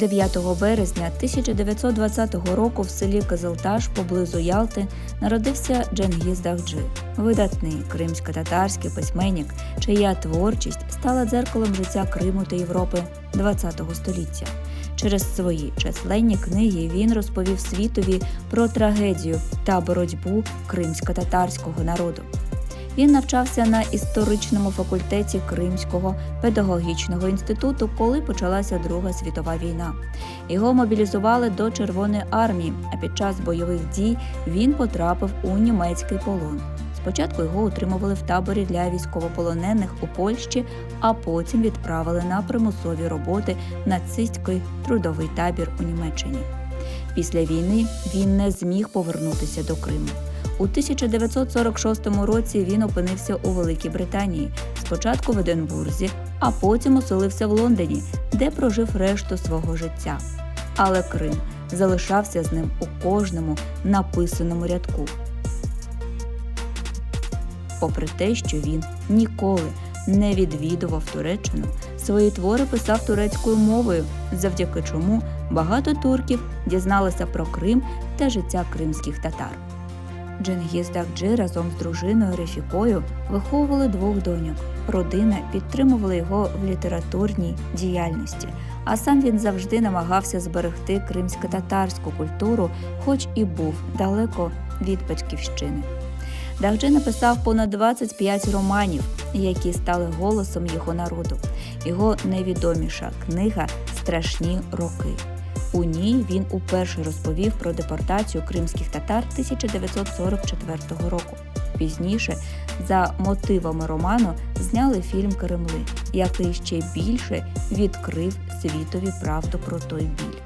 9 березня 1920 року в селі Кизилташ поблизу Ялти народився Дженгіз Дахджи, видатний кримсько-татарський письменник, чия творчість стала дзеркалом життя Криму та Європи ХХ століття. Через свої численні книги він розповів світові про трагедію та боротьбу кримсько-татарського народу. Він навчався на історичному факультеті Кримського педагогічного інституту, коли почалася Друга світова війна. Його мобілізували до Червоної армії, а під час бойових дій він потрапив у німецький полон. Спочатку його утримували в таборі для військовополонених у Польщі, а потім відправили на примусові роботи нацистський трудовий табір у Німеччині. Після війни він не зміг повернутися до Криму. У 1946 році він опинився у Великій Британії, спочатку в Единбурзі, а потім оселився в Лондоні, де прожив решту свого життя. Але Крим залишався з ним у кожному написаному рядку. Попри те, що він ніколи не відвідував Туреччину, свої твори писав турецькою мовою, завдяки чому багато турків дізналися про Крим та життя кримських татар. Дженгіз Дахджи разом з дружиною Рефікою виховували двох доньок. Родина підтримувала його в літературній діяльності, а сам він завжди намагався зберегти кримсько-татарську культуру, хоч і був далеко від батьківщини. Дахджи написав понад 25 романів, які стали голосом його народу. Його найвідоміша книга Страшні роки. У ній він уперше розповів про депортацію кримських татар 1944 року. Пізніше, за мотивами роману, зняли фільм Кремли, який ще більше відкрив світові правду про той біль.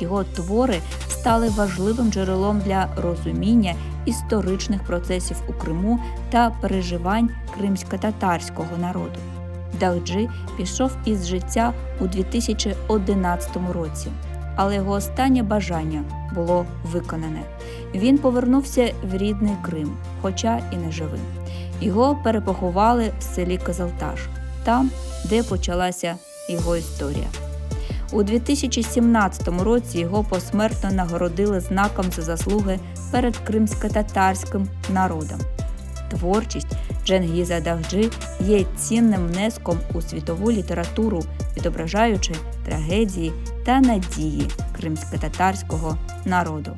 Його твори стали важливим джерелом для розуміння історичних процесів у Криму та переживань кримсько-татарського народу. Дахджи пішов із життя у 2011 році, але його останнє бажання було виконане. Він повернувся в рідний Крим, хоча і не живим. Його перепоховали в селі Казалташ, там, де почалася його історія. У 2017 році його посмертно нагородили знаком за заслуги перед кримсько-татарським народом. Творчість Дженгіза Дахджи є цінним внеском у світову літературу, відображаючи трагедії та надії кримсько-татарського народу.